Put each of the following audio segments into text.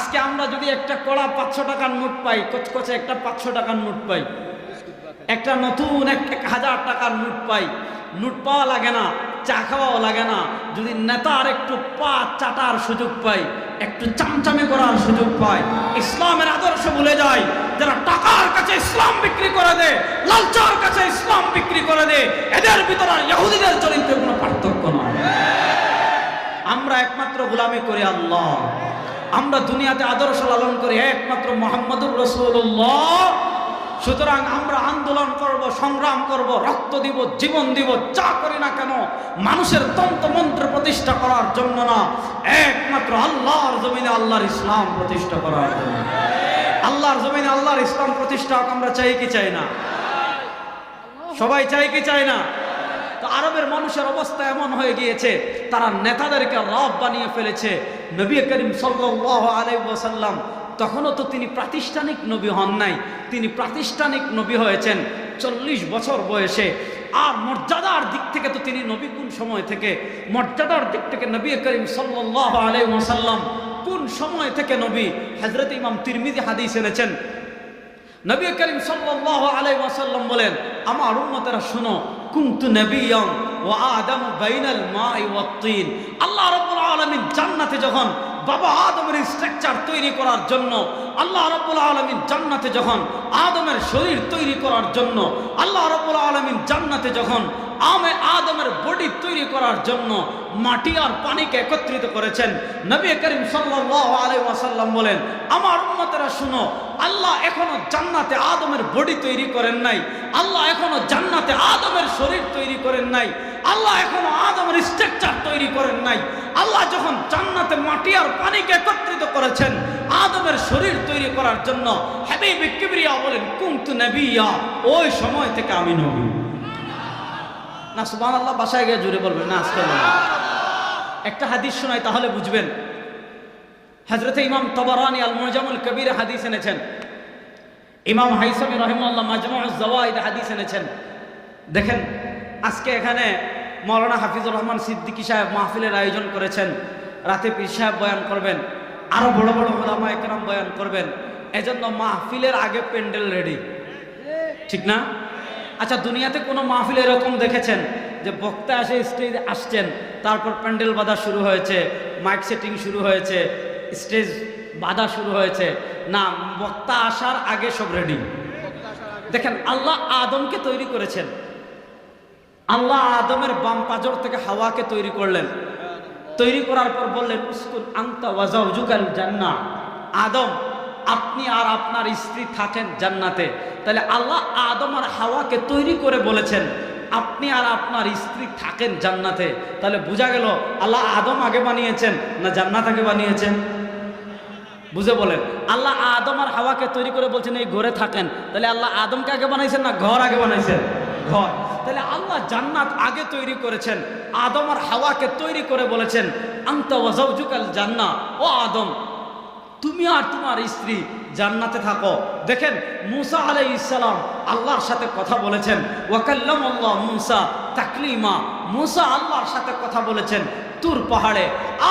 আজকে আমরা যদি একটা কড়া পাঁচশো টাকার নোট পাই, কচকচে একটা পাঁচশো টাকার নোট পাই, একটা নতুন এক হাজার টাকার নোট পাই, নোট পাওয়া লাগে না, চা খাওয়াও লাগে না, যদি নেতার একটু পা চাটার সুযোগ পাই, একটু চামচামে করার সুযোগ পাই, ইসলামের আদর্শ ভুলে যায় যারা টাকার কাছে ইসলাম বিক্রি করে দেয় লালচার কাছে ইসলাম বিক্রি করে দেয় এদের ভিতরে ইহুদিদের চরিত্রে কোনো পার্থক্য নয়। আমরা একমাত্র গোলামি করি আল্লাহ। আমরা দুনিয়াতে আদর্শ লালন করি একমাত্র মোহাম্মদুর রসুল্লাহ সুতরাং আমরা আন্দোলন করব, সংগ্রাম করব, রক্ত দিব, জীবন দিব, যা করি না কেন, মানুষের তন্ত্রমন্ত্র প্রতিষ্ঠা করার জন্য না, একমাত্র আল্লাহর জমিনে আল্লাহর ইসলাম প্রতিষ্ঠা করার জন্য। আল্লাহর জমিনে আল্লাহর ইসলাম প্রতিষ্ঠা আমরা চাই কি চাই না? সবাই চাই কি চাই না? তো আরবের মানুষের অবস্থা এমন হয়ে গিয়েছে, তারা নেতাদেরকে রব বানিয়ে ফেলেছে। নবী করিম সাল্লাল্লাহু আলাইহি ওয়াসাল্লাম তখনও তো তিনি প্রাতিষ্ঠানিক নবী হন নাই, তিনি প্রাতিষ্ঠানিক নবী হয়েছেন চল্লিশ বছর বয়সে। আর মর্যাদার দিক থেকে তো তিনি নবী কোন সময় থেকে? মর্যাদার দিক থেকে নবী করিম সাল্লাল্লাহু আলাইহি ওয়াসাল্লাম কোন সময় থেকে নবী? হযরত ইমাম তিরমিজি হাদিস এনেছেন। নবী করিম সাল্লাল্লাহু আলাই ওয়াসাল্লাম বলেন, আমার উম্মতেরা শুনো কুনতু নবিয়্যাম ওয়া আদামু বাইনাল মাই ওয়াত তিন আল্লাহ রাব্বুল আলামিন জান্নাতে যখন বাবা আদমের স্ট্রাকচার তৈরি করার জন্য, আল্লাহ রাব্বুল আলামিন জান্নাতে যখন আদমের শরীর তৈরি করার জন্য, আল্লাহ রাব্বুল আলামিন জান্নাতে যখন আমে আদমের বডি তৈরি করার জন্য মাটি আর পানিকে একত্রিত করেছেন, নবী করিম ওয়াসাল্লাম বলেন, আমার উম্মতেরা শুনো, আল্লাহ এখনও জান্নাতে আদমের বডি তৈরি করেন নাই, আল্লাহ এখনও জান্নাতে আদমের শরীর তৈরি করেন নাই আল্লাহ এখনও আদমের স্ট্রাকচার তৈরি করেন নাই। আল্লাহ যখন জান্নাতে মাটি আর পানিকে একত্রিত করেছেন, আদমের শরীর তৈরি করার জন্য হাবিব কিবরিয়া বলেন, কুনতু নবিয়া ওই সময় থেকে আমি নবী। না সুবহান আল্লাহ বাসায় গিয়ে জুড়ে বলবেন, না, আজকে। একটা হাদিস শোনাই, তাহলে বুঝবেন। হজরতে ইমাম তবরানি আল মুজামুল কবির হাদিস এনেছেন। ইমাম হাইসামি রহিমাল্লাহ মাজমুজ জওয়াইদ হাদিস এনেছেন। দেখেন আজকে এখানে মৌলানা হাফিজুর রহমান সিদ্দিকী সাহেব মাহফিলের আয়োজন করেছেন। রাতে পীর সাহেব বয়ান করবেন। আরও বড় বড় ওলামা একরাম বয়ান করবেন। এজন্য মাহফিলের আগে প্যান্ডেল রেডি। ঠিক না? আচ্ছা দুনিয়াতে কোনো মাহফিল এরকম দেখেছেন যে বক্তা এসে স্টেজ আসছেন, তারপর প্যান্ডেল বাঁধা শুরু হয়েছে, মাইক সেটিং শুরু হয়েছে, স্টেজ বাঁধা শুরু হয়েছে। না, বক্তা আসার আগে সব রেডি। দেখেন, আল্লাহ আদমকে তৈরি করেছেন। আল্লাহ আদমের বাম পাজর থেকে হাওয়াকে তৈরি করলেন। তৈরি করার পর বললেন, উস্কুন আংতা ওয়াজাউ জুকাল জান্না আদম, আপনি আর আপনার স্ত্রী থাকেন জান্নাতে। তাহলে আল্লাহ আদম আর হাওয়াকে তৈরি করে বলেছেন, আপনি আর আপনার স্ত্রী থাকেন জান্নাতে। তাহলে বোঝা গেল, আল্লাহ আদম আগে বানিয়েছেন না জান্নাত আগে বানিয়েছেন? বুঝে বলেন, আল্লাহ আদম আর হাওয়াকে তৈরি করে বলছেন, এই ঘরে থাকেন। তাহলে আল্লাহ আদমকে আগে বানাইছেন না ঘর আগে বানাইছেন? ঘর। তাহলে আল্লাহ জান্নাত আগে তৈরি করেছেন, আদম আর হাওয়াকে তৈরি করে বলেছেন, আন্ত জান্না, ও আদম, তুমি আর তোমার স্ত্রী জান্নাতে থাকো। দেখেন, মুসা আলাই ইসালাম আল্লাহর সাথে কথা বলেছেন ওয়াকাল্লাম আল্লাহ মুসা তাকলিমা। মুসা আল্লাহর সাথে কথা বলেছেন, তুর পাহাড়ে।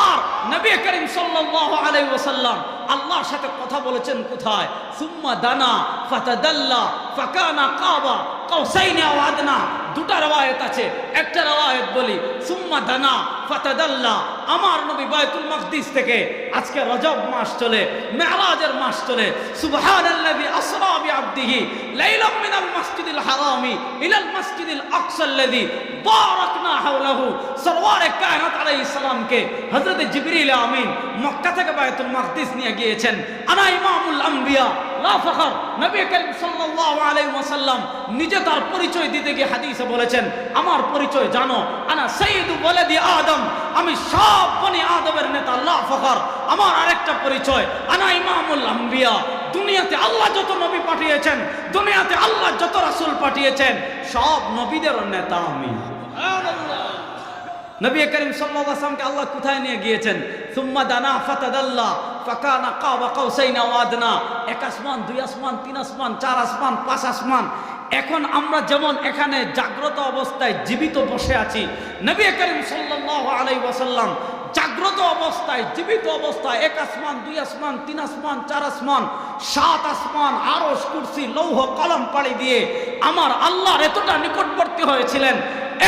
আর নবী করিম সাল্লাল্লাহু আলাইহি ওয়াসাল্লাম আল্লাহর সাথে কথা বলেছেন কোথায়? সুম্মা দানা ফাতাদাল্লা ফাকানা কাবা কাউসাইনি আও আদনা। দুটা রওয়ায়াত আছে। একটা রওয়ায়াত বলি, সুম্মা দানা ফাতাদাল্লা, আমার নবী বাইতুল মাকদিস থেকে আজকে রজব মাস চলে, মেরাজের মাস চলে। সুবহানাল্লাযী আসরা বিআবদিহি লাইলাম মিনাল মাসজিদিল হারামি ইলাল মাসজিদিল আকসাল্লাযী বারাকনা হাওলাহু সরওয়ারে কায়নাত আলাইহিস সালামকে হযরত জিবরিল আমিন মক্কা থেকে বাইতুল মাকদিস নিয়ে গিয়েছেন। আনা ইমামুল আম্বিয়া লা ফখর। নবী করিম সাল্লাল্লাহু আলাইহি ওয়াসাল্লাম নিজে তার পরিচয় দিতে গিয়ে হাদিসে বলেছেন, আমার পরিচয় জানো, আনা সাইয়্যিদু ওয়ালাদি আদম। আমি সব বনি আদমের নেতা, লা ফখর। আমার আরেকটা পরিচয়, আনা ইমামুল আম্বিয়া। দুনিয়াতে আল্লাহ যত নবী পাঠিয়েছেন, দুনিয়াতে আল্লাহ যত রাসূল পাঠিয়েছেন, সব নবীদের নেতা আমি। নবী করিম আলাইহি আল্লাহ কোথায় নিয়ে গিয়েছেন? সুম্মা দানা ফাতাদাল্লা, ফাকানা কাবা কাউসাইনা ওয়াদনা এক আসমান, দুই আসমান, তিন আসমান, চার আসমান, পাঁচ আসমান। এখন আমরা যেমন এখানে জাগ্রত অবস্থায় জীবিত বসে আছি, নবী করিম সাল্লাল্লাহু আলাইহি ওয়াসাল্লাম জাগ্রত অবস্থায়, জীবিত অবস্থায় এক আসমান, দুই আসমান, তিন আসমান, চার আসমান, সাত আসমান আরও কুরসি, লৌহ, কলম পাড়ি দিয়ে আমার আল্লাহর এতটা নিকটবর্তী হয়েছিলেন।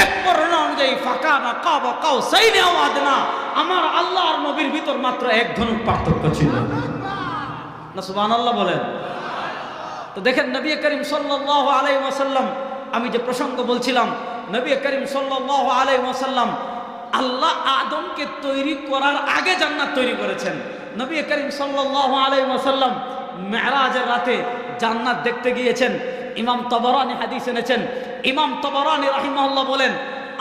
এক বর্ণনা অনুযায়ী ফাঁকা না, কাবা কাউ সেই নেওয়াদ না। আমার আল্লাহ আর নবীর ভিতর মাত্র এক ধনুক পার্থক্য ছিল। না সুবান আল্লাহ বলেন। তো দেখেন, নবী করিম সাল্লাহ আলাই ওয়াসাল্লাম, আমি যে প্রসঙ্গ বলছিলাম, নবী করিম সাল্লাহ আলাই ওয়াসাল্লাম, আল্লাহ আদমকে তৈরি করার আগে জান্নাত তৈরি করেছেন। নবী করিম সাল্লাহ আলাই ওয়াসাল্লাম মেরাজের রাতে জান্নাত দেখতে গিয়েছেন। ইমাম তবরানি হাদিস এনেছেন। ইমাম তবরানি রাহিমাল্লাহ বলেন,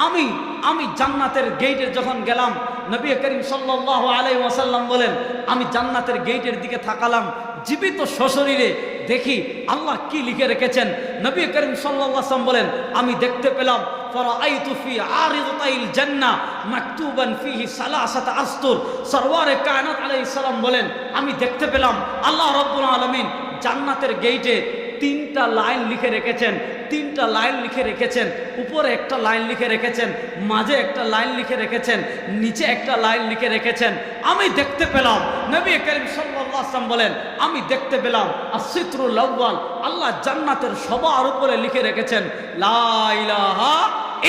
আমি আমি জান্নাতের গেইটে যখন গেলাম, নবী করিম সাল্লাহ আলাই ওয়াসাল্লাম বলেন, আমি জান্নাতের গেইটের দিকে থাকালাম জীবিত সশরীরে দেখি আল্লাহ কি লিখে রেখেছেন। নবী করিম সাল্লাম বলেন, আমি দেখতে পেলাম আমি দেখতে পেলাম আল্লাহ রাব্বুল আলমিন জান্নাতের গেইটে তিনটা লাইন লিখে রেখেছেন, তিনটা লাইন লিখে রেখেছেন, উপরে একটা লাইন লিখে রেখেছেন, মাঝে একটা লাইন লিখে রেখেছেন, নিচে একটা লাইন লিখে রেখেছেন। আমি দেখতে পেলাম, নবী করিম সাল্লাম বলেন, আমি দেখতে পেলাম আসিত্রুল আউ্বাল আল্লাহ জান্নাতের সবার উপরে লিখে রেখেছেন, লা ইলাহা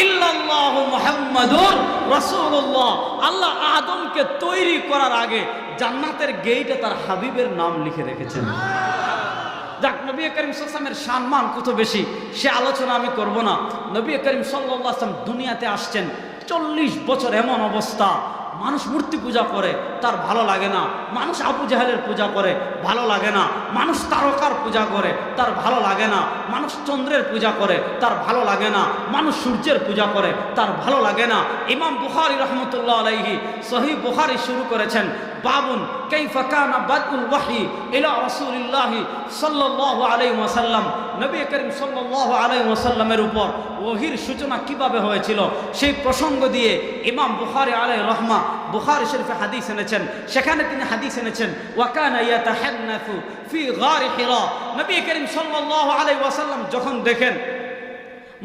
ইল্লাল্লাহু মুহাম্মাদুর রাসূলুল্লাহ। আল্লাহ আদমকে তৈরি করার আগে জান্নাতের গেইটে তার হাবিবের নাম লিখে রেখেছেন। যাক, নবী করিম সাল্লামের সম্মান কত বেশি, সে আলোচনা আমি করব না। নবী করিম সাল্লাহ আসলাম দুনিয়াতে আসছেন, চল্লিশ বছর এমন অবস্থা, মানুষ মূর্তি পূজা করে, তার ভালো লাগে না। মানুষ আবু জাহেলের পূজা করে, ভালো লাগে না। মানুষ তারকার পূজা করে, তার ভালো লাগে না। মানুষ চন্দ্রের পূজা করে, তার ভালো লাগে না। মানুষ সূর্যের পূজা করে, তার ভালো লাগে না। ইমাম বুখারি রহমতুল্লাহ আলাইহি সহি বুখারি শুরু করেছেন বাবুন, কাইফা কানা বাদউল ওয়াহি ইলা রাসূলিল্লাহি সাল্লাল্লাহু আলাইহি ওয়াসাল্লাম। নবী করিম সাল্লাল্লাহু আলাইহি ওয়াসাল্লামের উপর ওহির সূচনা কীভাবে হয়েছিল, সেই প্রসঙ্গ দিয়ে ইমাম বুখারী আলাইহি রহমা বুখারী শরীফে হাদিস এনেছেন। সেখানে তিনি হাদিস এনেছেন ওয়াকানা ইয়াতাহান্নাসু ফি গারি হিরা। নবী করিম সাল্লাল্লাহু আলাইহি ওয়াসাল্লাম যখন দেখেন,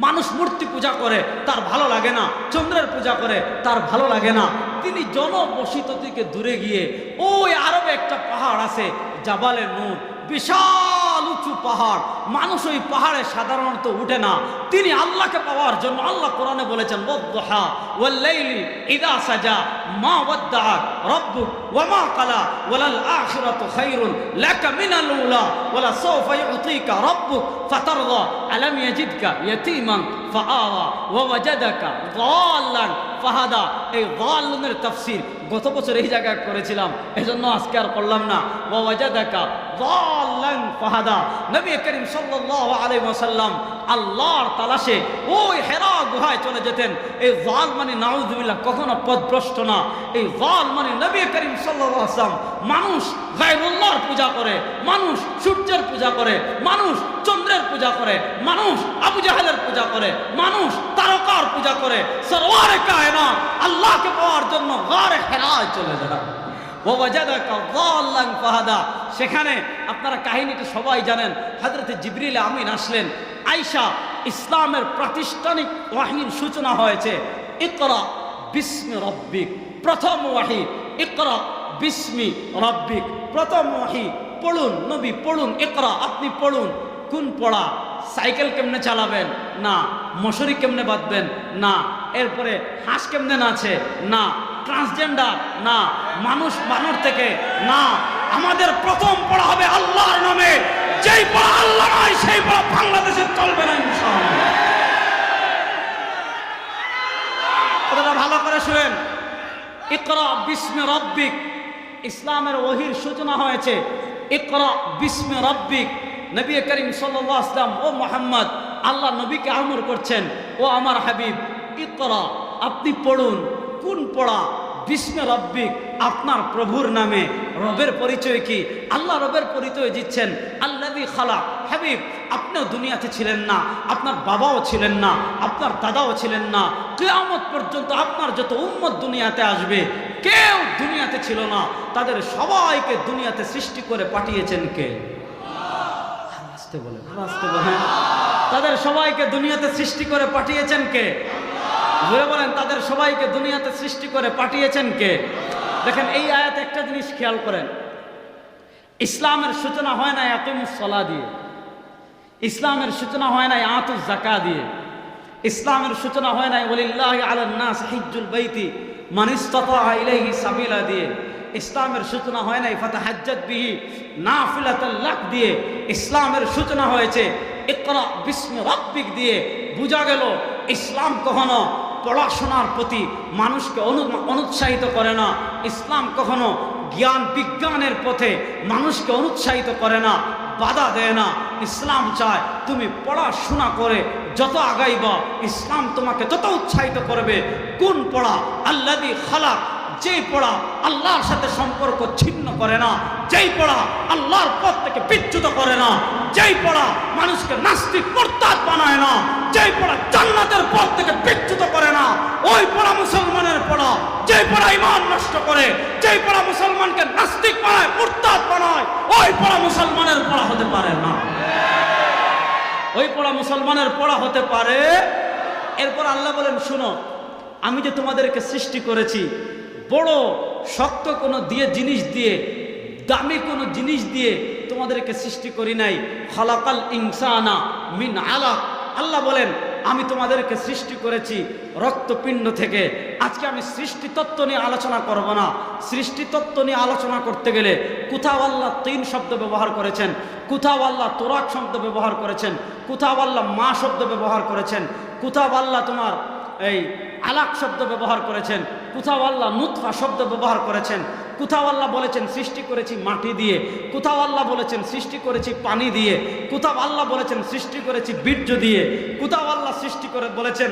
মানুষ মূর্তি পূজা করে, তার ভালো লাগে না, চন্দ্রের পূজা করে, তার ভালো লাগে না তিনি জনবসিত থেকে দূরে গিয়ে ওই আরবে একটা পাহাড় আছে জাবালে নূর। বিশাল উঁচু পাহাড়। মানুষ ওই পাহাড়ে সাধারণত উঠে না। তিনি আল্লাহকে পাওয়ার জন্য আল্লাহ কোরআনে বলেছেন, ওয়াদ্দুহা ওয়াল্লাইলি ইদা সাজা মা ওয়াদ্দাআক রাব্বুক ওয়া মা কালা ওয়ালাল আখিরাতু খায়রুন লাকা মিনাল উলা ওয়ালা সাওফা ইউতিকা রাব্বুক ফাতারদা আলাম ইয়াজিদকা ইয়াতীমান ফাআওয়া ওয়া ওয়াজাদাকা দাল্লান। ফাহাদা, এই দাল্লানের তাফসীর গত বছর এই জায়গায় করেছিলাম, এজন্য আজকে আর করলাম না। ওয়া ওয়াজাদাকা দাল্লান, ফাহাদা। নবী করিম সাল্লাল্লাহু আলাইহি ওয়াসাল্লাম আল্লাহর তালাশে ওই হেরা গুহায় চলে যেতেন। এই জাল মানে নাউজুবিল্লাহ, কখনো পদভ্রষ্ট না। এই জাল মানে নবী করিম সাল্লাল্লাহু আলাইহি ওয়াসাল্লাম মানুষ গায়রুল্লাহর পূজা করে, মানুষ সূর্যের পূজা করে, মানুষ চন্দ্রের পূজা করে, মানুষ আবু জাহেলের পূজা করে, মানুষ তারকার পূজা করে, সরওয়ারে কায়না আল্লাহকে পাওয়ার জন্য গারে হেরায় চলে যায় সেখানে আপনারা কাহিনীটা সবাই জানেন হাজরতে জিবরিল আমিন আসলেন। আইসা ইসলামের প্রাতিষ্ঠানিক ওয়াহির সূচনা হয়েছে, ইকরা বিস্মি রব্বিক। প্রথম ওয়াহি, ইকরা বিস্মি রব্বিক। প্রথম ওয়াহি, পড়ুন, নবী, পড়ুন, ইকরা, আপনি পড়ুন। কোন পড়া? সাইকেল কেমনে চালাবেন? না। মশুরি কেমনে বাঁধবেন? না। এরপরে হাঁস কেমনে নাচে? না। ট্রান্সজেন্ডার? না। মানুষ মানুষ থেকে? না। আমাদের প্রথম পড়া হবে আল্লাহর নামে। যেই পড়া আল্লাহ নয়, সেই পড়া বাংলাদেশে চলবে না কথাটা ভালো করে শুনেন। ইকরা বিস্মে রব্বিক। ইসলামের ওহির সূচনা হয়েছে। ইকরা বিস্মে রব্বিক। নবী করিম আসলাম ও মোহাম্মদ, আল্লাহ নবীকে আমর করছেন। ও আমার হাবিব, ইকরা, আপনি পড়ুন। কোন পড়া? বিস্মে রব্বিক, আপনার প্রভুর নামে। রবের পরিচয় কি? আল্লাহ রবের পরিচয় দিচ্ছেন আল্লাদি খালা হাবিব, আপনিও দুনিয়াতে ছিলেন না, আপনার বাবাও ছিলেন না, আপনার দাদাও ছিলেন না। কেয়ামত পর্যন্ত আপনার যত উম্মত দুনিয়াতে আসবে, কেউ দুনিয়াতে ছিল না। তাদের সবাইকে দুনিয়াতে সৃষ্টি করে পাঠিয়েছেন কে? আসতে বলেন আসতে বলেন তাদের সবাইকে দুনিয়াতে সৃষ্টি করে পাঠিয়েছেন কে? জোরে বলেন, তাদের সবাইকে দুনিয়াতে সৃষ্টি করে পাঠিয়েছেন কে? দেখেন, এই আয়াতে একটা জিনিস খেয়াল করেন। ইসলামের সূচনা হয় না এতমুসলা দিয়ে। ইসলামের সূচনা হয় নাই আতুস জাকা দিয়ে। ইসলামের সূচনা হয় নাই ওলিল্লাহ আলান্নাস হিজ্জুল বাইতি মানিস্ততা ইলাইহি সাবিলা দিয়ে। ইসলামের সূচনা হয় নাই, ফাতাহাজ্জাত বিহি নাফিলাতাল্লাক দিয়ে ইসলামের সূচনা হয়েছে। ইকরা বিস্মি রাব্বিক দিয়ে বোঝা গেল, ইসলাম কখনো পড়াশোনার প্রতি মানুষকে অনু, অনুৎসাহিত করে না। ইসলাম কখনো জ্ঞান বিজ্ঞানের পথে মানুষকে অনুৎসাহিত করে না, বাধা দেয় না। ইসলাম চায় তুমি পড়াশোনা করে যত আগাইবা, ইসলাম তোমাকে তত উৎসাহিত করবে। কোন পড়া? আল্লাদি খালাক যেই পড়া আল্লাহর সাথে সম্পর্ক ছিন্ন করে না, যেই পড়া আল্লাহর পথ থেকে বিচ্যুত করে না, যেই পড়া মানুষকে নাস্তিক মোরতাদ বানায় না, যেই পড়া জান্নাতের পথ থেকে বিচ্যুত করে না, ওই পড়া মুসলমানের পড়া, যেই পড়া ইমান নষ্ট করে, যেই পড়া মুসলমানকে নাস্তিক বানায়, মোরতাদ বানায়, ওই পড়া মুসলমানের পড়া হতে পারে না। ওই পড়া মুসলমানের পড়া হতে পারে। এরপর আল্লাহ বলেন, শুনো, আমি যে তোমাদেরকে সৃষ্টি করেছি বড়, শক্ত কোনো দিয়ে জিনিস দিয়ে, দামি কোনো জিনিস দিয়ে তোমাদেরকে সৃষ্টি করি নাই। খালাকাল ইনসানা মিন আলা আল্লাহ বলেন, আমি তোমাদেরকে সৃষ্টি করেছি রক্তপিণ্ড থেকে। আজকে আমি সৃষ্টি তত্ত্ব নিয়ে আলোচনা করব না। সৃষ্টি তত্ত্ব নিয়ে আলোচনা করতে গেলে কোথাও আল্লাহ তিন শব্দ ব্যবহার করেছেন, কোথাও আল্লাহ তোরাক শব্দ ব্যবহার করেছেন, কোথাও আল্লাহ মা শব্দ ব্যবহার করেছেন, কোথাও আল্লাহ তোমার এই আলাক শব্দ ব্যবহার করেছেন কোথাও আল্লাহ নুৎফা শব্দ ব্যবহার করেছেন কোথাও আল্লাহ বলেছেন সৃষ্টি করেছি মাটি দিয়ে কোথাও আল্লাহ বলেছেন সৃষ্টি করেছি পানি দিয়ে কোথাও আল্লাহ বলেছেন সৃষ্টি করেছি বীর্য দিয়ে কোথাও আল্লাহ সৃষ্টি করে বলেছেন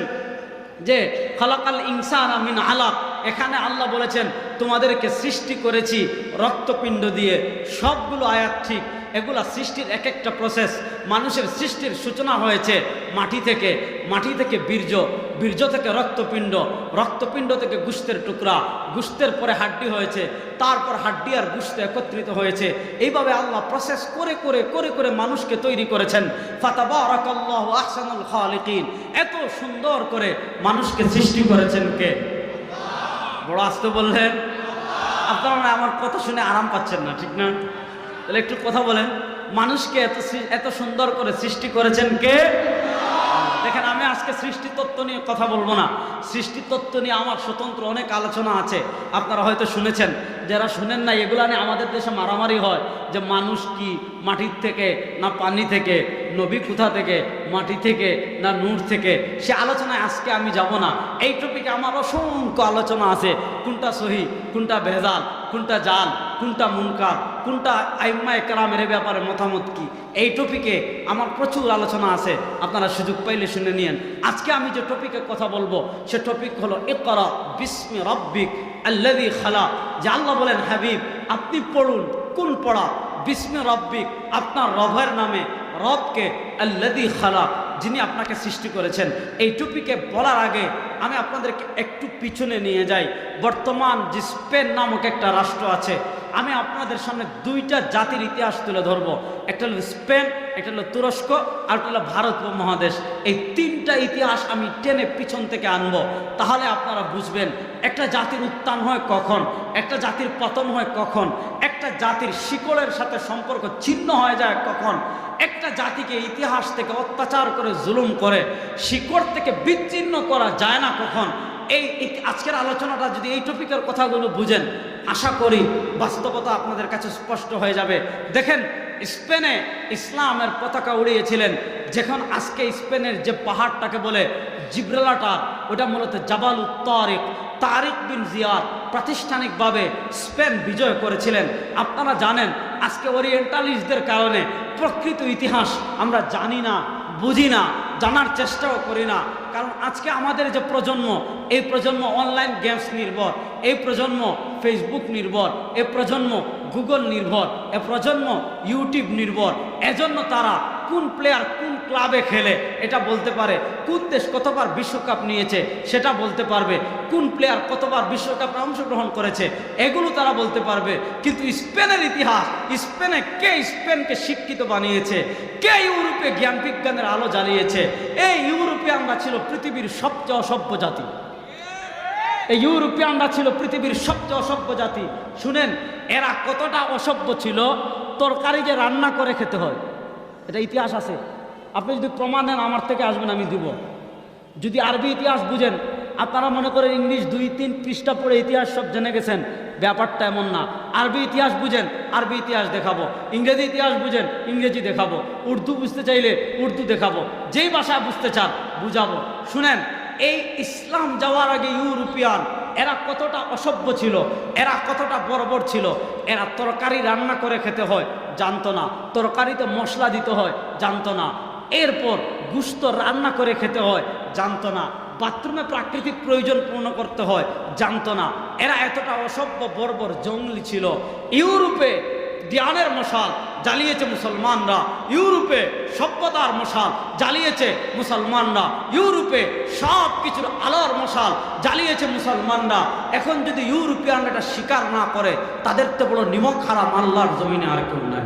যে, খালাকাল ইনসান আমিন আলাক এখানে আল্লাহ বলেছেন, তোমাদেরকে সৃষ্টি করেছি রক্তপিণ্ড দিয়ে। সবগুলো আয়াত ঠিক, এগুলা সৃষ্টির এক একটা প্রসেস মানুষের সৃষ্টির সূচনা হয়েছে মাটি থেকে। মাটি থেকে বীর্য বীর্য থেকে রক্তপিণ্ড। রক্তপিণ্ড থেকে গুস্তের টুকরা। গুস্তের পরে হাড্ডি হয়েছে। তারপর হাড্ডি আর গুস্ত একত্রিত হয়েছে। এইভাবে আল্লাহ প্রসেস করে করে করে করে মানুষকে তৈরি করেছেন। ফাতাবারাকাল্লাহু আহসানুল খালিকিন। এত সুন্দর করে মানুষকে সৃষ্টি করেছেন কে? বড় আসতে বললেন, আপনারা আমার কথা শুনে আরাম পাচ্ছেন না, ঠিক না? তাহলে একটু কথা বলেন, মানুষকে এত এত সুন্দর করে সৃষ্টি করেছেন কে? দেখেন, আমি আজকে সৃষ্টি তত্ত্ব নিয়ে কথা বলব না। সৃষ্টি তত্ত্ব নিয়ে আমার স্বতন্ত্র অনেক আলোচনা আছে। আপনারা হয়তো শুনেছেন, যারা শুনেন না এগুলা নিয়ে আমাদের দেশে মারামারি হয় যে মানুষ কি মাটির থেকে না পানি থেকে? নবী কোথা থেকে, মাটি থেকে না নূর থেকে? সে আলোচনায় আজকে আমি যাব না। এই টপিকে আমার অসংখ্য আলোচনা আছে। কোনটা সহি, কোনটা ভেজাল, কোনটা জাল, কোনটা মুনকার, কোনটা আইম্মা একরামের ব্যাপারে মতামত কি? এই টপিকে আমার প্রচুর আলোচনা আছে। আপনারা সুযোগ পাইলে শুনে নিয়েন। আজকে আমি যে টপিকে কথা বলব, সে টপিক হলো ইকরা বিস্মি রব্বিক আল্লাদি খালা। যে আল্লাহ বলেন, হাবিব, আপনি পড়ুন। কোন পড়া? বিস্মি রব্বিক, আপনার রবের নামে। রবকে আল্লাদি খালা যিনি আপনাকে সৃষ্টি করেছেন। এই টুপিকে বলার আগে আমি আপনাদেরকে একটু পিছনে নিয়ে যাই। বর্তমান যে স্পেন নামক একটা রাষ্ট্র আছে আমি আপনাদের সামনে দুইটা জাতির ইতিহাস তুলে ধরবো। একটা হলো স্পেন, একটা হলো তুরস্ক, আর একটা হলো ভারত মহাদেশ। এই তিনটা ইতিহাস আমি টেনে পিছন থেকে আনব। তাহলে আপনারা বুঝবেন, একটা জাতির উত্থান হয় কখন, একটা জাতির পতন হয় কখন, একটা জাতির শিকড়ের সাথে সম্পর্ক ছিন্ন হয়ে যায় কখন, একটা জাতিকে ইতিহাস থেকে অত্যাচার করে জুলুম করে, শিকড় থেকে বিচ্ছিন্ন করা যায় না কখন এই আজকের আলোচনাটা যদি এই টপিকের কথাগুলো বুঝেন, আশা করি বাস্তবতা আপনাদের কাছে স্পষ্ট হয়ে যাবে। দেখেন, স্পেনে ইসলামের পতাকা উড়িয়েছিলেন, যখন আজকে স্পেনের যে পাহাড়টাকে বলে জিব্রালাটার ওটা মূলত Jabal Tariq Tariq bin Ziyad প্রাতিষ্ঠানিকভাবে Spain বিজয় করেছিলেন। আপনারা জানেন, আজকে ওরিয়েন্টালিস্টদের কারণে প্রকৃত ইতিহাস আমরা জানি না, বুঝি না। জানার চেষ্টাও করি না। কারণ আজকে আমাদের যে প্রজন্ম, এই প্রজন্ম অনলাইন গেমস নির্ভর, এই প্রজন্ম ফেসবুক নির্ভর এ প্রজন্ম গুগল নির্ভর এ প্রজন্ম ইউটিউব নির্ভর, এজন্য তারা কোন প্লেয়ার কোন ক্লাবে খেলে, এটা বলতে পারে। কোন দেশ কতবার বিশ্বকাপ নিয়েছে, সেটা বলতে পারবে। কোন প্লেয়ার কতবার বিশ্বকাপে অংশগ্রহণ করেছে, এগুলো তারা বলতে পারবে। কিন্তু স্পেনের ইতিহাস, স্পেনে কে স্পেনকে শিক্ষিত বানিয়েছে? কে ইউরোপে জ্ঞান বিজ্ঞানের আলো জ্বালিয়েছে? এই ইউরোপিয়ানরা ছিল পৃথিবীর সবচেয়ে অসভ্য জাতি। এই ইউরোপিয়ানরা ছিল পৃথিবীর সবচেয়ে অসভ্য জাতি। শুনেন, এরা কতটা অসভ্য ছিল, তরকারি যে রান্না করে খেতে হয়। এটা ইতিহাস আছে। আপনি যদি প্রমাণ দেন, আমার থেকে আসবেন, আমি দিব। যদি আরবি ইতিহাস বুঝেন আপনারা মনে করেন ইংলিশ দুই, তিন পৃষ্ঠা পড়ে ইতিহাস সব জেনে গেছেন, ব্যাপারটা এমন না। আরবি ইতিহাস বুঝেন, আরবি ইতিহাস দেখাবো। ইংরেজি ইতিহাস বুঝেন, ইংরেজি দেখাবো। উর্দু বুঝতে চাইলে উর্দু দেখাবো। যেই ভাষা বুঝতে চান, বুঝাবো। শুনেন, এই ইসলাম যাওয়ার আগে ইউরোপিয়ান এরা কতটা অসভ্য ছিল, এরা কতটা বর্বর ছিল, এরা তরকারি রান্না করে খেতে হয়, জানতো না। তরকারিতে মশলা দিতে হয়, জানতো না। এরপর গুস্ত রান্না করে খেতে হয়, জানতো না। বাথরুমে প্রাকৃতিক প্রয়োজন পূর্ণ করতে হয়, জানতো না। এরা এতটা অসভ্য, বর্বর, জঙ্গলি ছিল। ইউরোপে জ্ঞানের মশাল জ্বালিয়েছে মুসলমানরা। ইউরোপে সভ্যতার মশাল জ্বালিয়েছে মুসলমানরা। ইউরোপে সব কিছুর আলোর মশাল জ্বালিয়েছে মুসলমানরা। এখন যদি ইউরোপিয়ানরা এটা স্বীকার না করে, তাদের তো বড় নিমক হারাম আল্লাহর জমিনে আর কেউ নাই।